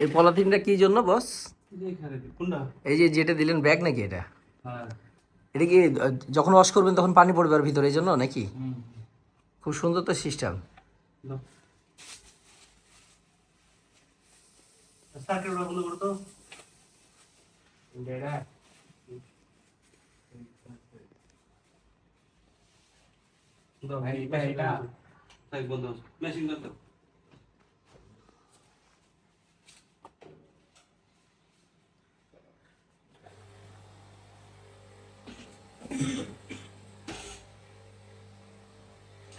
এই পলিথিনটা কি জন্য বস এইখানে দি- কোনটা? এই যে যেটা দিলেন ব্যাগ নাকি এটা? হ্যাঁ। এটা কি যখন ওয়াশ করবেন তখন পানি পড়বে আর ভিতরে এই জন্য নাকি? খুব সুন্দর তো সিস্টেম দাও সার্কেল বন্ধ মেশিন দাও। তাই বন্ধ আছে। মেশিন দাও তো। মেশিন আসলে চাপাও তো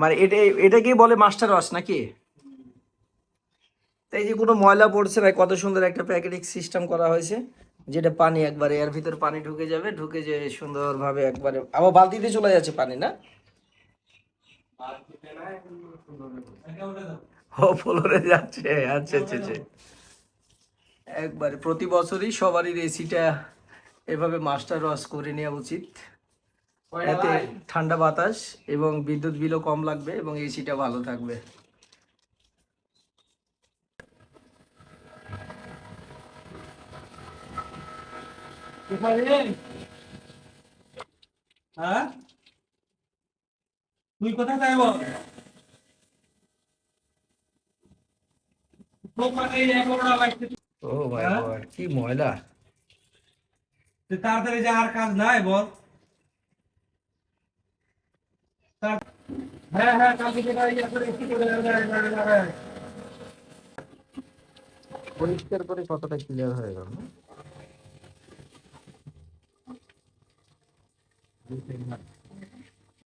মানে এটা, এটাকেই বলে মাস্টার ওয়াশ নাকি? তাই যে কোনো ময়লা পড়ছে ভাই, কত সুন্দর একটা প্যাকেটিং সিস্টেম করা হয়েছে, যেটা পানি একবারে, এর ভিতরে পানি ঢুকে যাবে, ঢুকে যে সুন্দরভাবে একবারে, আবার বালতিতে চলে যাচ্ছে পানি না? ও যাচ্ছে আচ্ছা আচ্ছা আচ্ছা। একবারে প্রতি বছরই সবারই এসিটা এভাবে মাস্টার ওয়াশ করে নেওয়া উচিত। এতে ঠান্ডা বাতাস এবং বিদ্যুৎ বিলও কম লাগবে এবং এসিটা ভালো থাকবে। হ্যাঁ তুই কোথায় যাইব ও ভাই হ্যাঁ? কি ময়লা। তাড়াতাড়ি যা আর কাজ নাই বল। হ্যাঁ হ্যাঁ কালকে যেটা ইয়ে করে করে। পরিষ্কার করে কতটা ক্লিয়ার হয়ে গেল না?